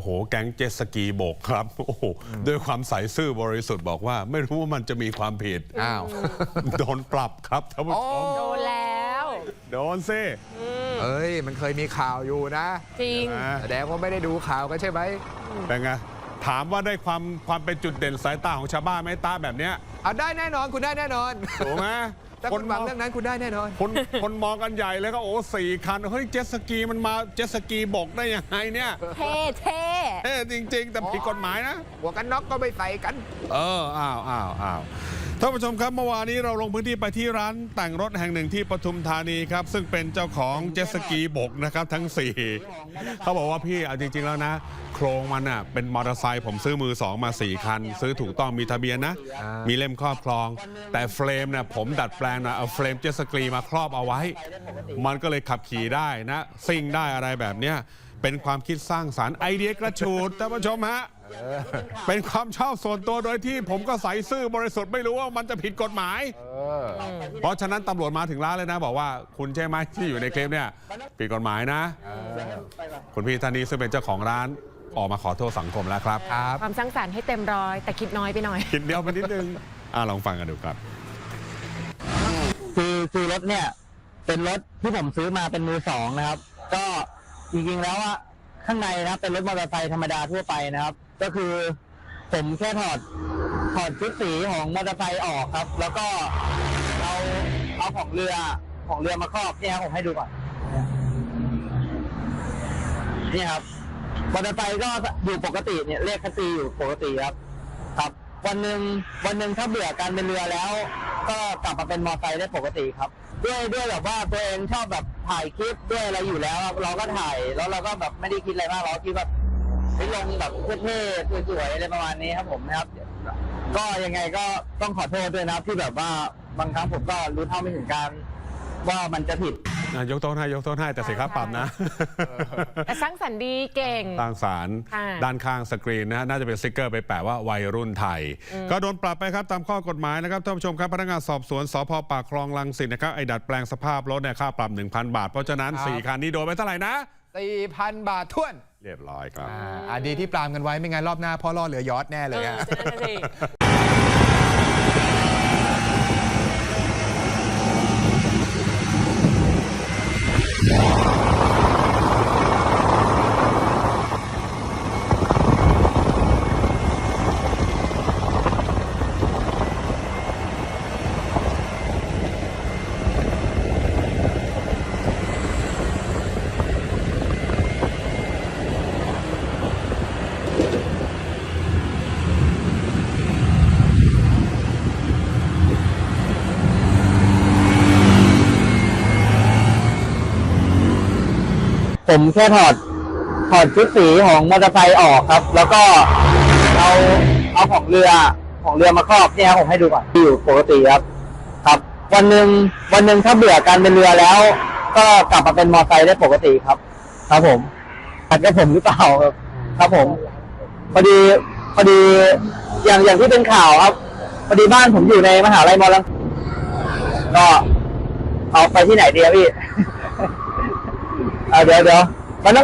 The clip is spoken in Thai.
โอ้โห แก๊งเจ็ตสกีโบกครับ โอ้โห ด้วยความใสซื่อบริสุทธิ์บอกว่า ไม่รู้ว่ามันจะมีความผิด อ้าว โดนปรับครับท่านผู้ชมโดนแล้ว โดนซิเอ้ย มันเคยมีข่าวอยู่นะ จริงนะแสดงว่าไม่ได้ดูข่าวกันใช่ไหมเป็นไงถามว่าได้ความความเป็นจุดเด่นสายตาของชาวบ้านไหมตาแบบเนี้ยเอาได้แน่นอนคุณได้แน่นอนถูกไหมถ้าคุณหวังเรื่องนั้นคุณได้แน่นอน คนคนมองกันใหญ่เลยก็โอ้สี่คัน เฮ้ยเจ็ตสกีมันมาเจ็ตสกีบกได้ยังไงเนี่ย เท่เท่ เอ๊ะจริง ๆ แต่ผิดกฎหมายนะ หัวกันน็อกก็ไม่ใส่กัน เอออ้าวอ้าวอ้าวท่านผู้ชมครับเมื่อวานนี้เราลงพื้นที่ไปที่ร้านแต่งรถแห่งหนึ่งที่ปทุมธานีครับ ซึ่งเป็นเจ้าของเจ็ตสกีบกนะครับทั้ง 4 เขาบอกว่าพี่เอาจริง ๆ แล้วนะ โครงมันอะเป็นมอเตอร์ไซค์ผมซื้อมือ 2 มา 4 คัน ซื้อถูกต้องมีทะเบียนนะ อ่ามี มีเล่มครอบครอง แต่เฟรมเนี่ยผมดัดแปลงนะเอาเฟรมเจ็ตสกีมาครอบเอาไว้ มันก็เลยขับขี่ได้นะ ซิ่งได้อะไรแบบเนี้ย เป็นความคิดสร้างสารรค์ไอเดียกระชูดท่านผู้ชมฮะเป็นความชอบส่วนตัวโดยที่ผมก็ใส่ซื่อบริสุทธิ์ไม่รู้ว่ามันจะผิดกฎหมายเออเพราะฉะนั้นตำรวจมาถึงร้านเลยนะ บอกว่าคุณใช่ไหมที่อยู่ในคลิปเนี่ยผิดกฎหมายนะ คุณพี่ท่านนี้ซึ่งเป็นเจ้าของร้านออกมาขอโทษสังคมแล้วครับครับความสร้างสรรค์ให้เต็มร้อย แต่คิดน้อยไปหน่อย คิดเดียวไปนิดนึงอะลองฟังกันดูครับ คือคือรถเนี่ย เป็นรถที่ผมซื้อมาเป็นมือสองนะครับ ก็ จริงๆแล้วอะข้างในนะเป็นรถมอเตอร์ไซค์ธรรมดาทั่วไปนะครับ ก็คือผมแค่ถอดถอดชุดสีของมอเตอร์ไซค์ออกครับ แล้วก็เอาเอาของเรือของเรือมาครอบเนี่ยครับผมให้ดูก่อนนี่ครับมอเตอร์ไซค์ก็อยู่ปกติเนี่ยเลขคันตีอยู่ปกติครับ ครับ วันหนึ่งวันหนึ่งถ้าเบื่อการเป็นเรือแล้ว ก็กลับมาเป็นมอเตอร์ไซค์ได้ปกติครับ ด้วยด้วยแบบว่าตัวเองชอบแบบ ถ่ายคลิปด้วยอะไรอยู่แล้วครับเราก็ถ่ายแล้วเราก็แบบไม่ได้คิดอะไรมากเราก็คิดแบบไปลงแบบเท่ๆสวยๆอะไรประมาณนี้ครับผมนะครับ ก็ยังไงก็ต้องขอโทษด้วยนะครับที่แบบว่าบางครั้งผมก็รู้เท่าไม่ถึงการว่ามันจะผิด อะยกโทษให้ยกโทษให้แต่เสียค่าปรับนะ แต่สร้างสรรค์ดีเก่งสร้างสารค่ะด้านข้างสกรีนนะน่าจะเป็นสติกเกอร์ไปแปะว่าวัยรุ่นไทย ก็โดนปรับไปครับตามข้อกฎหมายนะครับท่านผู้ชมครับพนักงานสอบสวนสพปากคลองลังสิตนะครับไอ้ดัดแปลงสภาพรถเนี่ยค่าปรับ 1,000 บาท เพราะฉะนั้น ครับ 4คันนี้โดนไปเท่าไหร่นะ 4,000 บาทท้วนเรียบร้อยครับ อ่าอะดีที่ปรามกันไว้ไม่งั้นรอบหน้าพ่อล่อเหลือยอดแน่เลยอะเออนั่นน่ะสิ Yeah. ผมแค่ถอดถอดชุดสีของมอเตอร์ไซค์ออกครับ แล้วก็เอาเอาของเรือของเรือมาครอบเนี่ยครับผมให้ดูก่อนอยู่ปกติครับ ครับ วันหนึ่งวันหนึ่งถ้าเบื่อการเป็นเรือแล้ว ก็กลับมาเป็นมอเตอร์ไซค์ได้ปกติครับ ครับผมขัดกับผมหรือเปล่าครับ ครับผมพอดีพอดีอย่างอย่างที่เป็นข่าวครับพอดีบ้านผมอยู่ในมหาลัยมอลังก็เอาไปที่ไหนดีครับพี่ อ่าเดี๋ยวเดี๋ยวมัน